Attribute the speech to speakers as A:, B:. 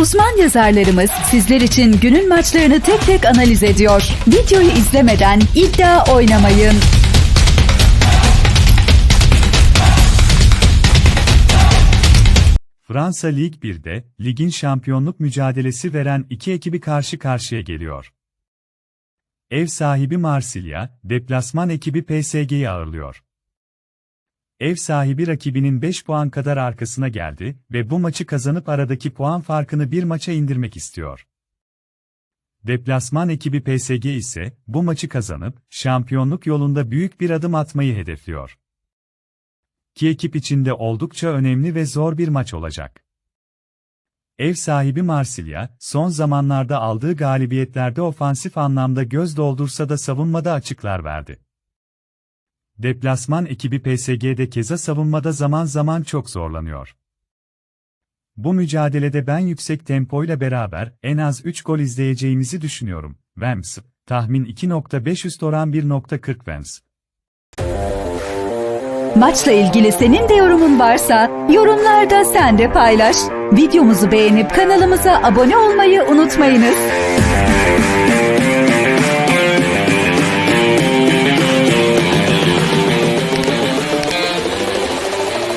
A: Uzman yazarlarımız sizler için günün maçlarını tek tek analiz ediyor. Videoyu izlemeden iddia oynamayın.
B: Fransa Lig 1'de, ligin şampiyonluk mücadelesi veren iki ekibi karşı karşıya geliyor. Ev sahibi Marsilya, deplasman ekibi PSG'yi ağırlıyor. Ev sahibi rakibinin 5 puan kadar arkasına geldi ve bu maçı kazanıp aradaki puan farkını bir maça indirmek istiyor. Deplasman ekibi PSG ise bu maçı kazanıp şampiyonluk yolunda büyük bir adım atmayı hedefliyor. İki ekip içinde oldukça önemli ve zor bir maç olacak. Ev sahibi Marsilya, son zamanlarda aldığı galibiyetlerde ofansif anlamda göz doldursa da savunmada açıklar verdi. Deplasman ekibi PSG'de keza savunmada zaman zaman çok zorlanıyor. Bu mücadelede ben yüksek tempoyla beraber en az 3 gol izleyeceğimizi düşünüyorum. Vems, tahmin 2.5 üst oran 1.40 Vems.
A: Maçla ilgili senin de yorumun varsa yorumlarda sen de paylaş. Videomuzu beğenip kanalımıza abone olmayı unutmayınız.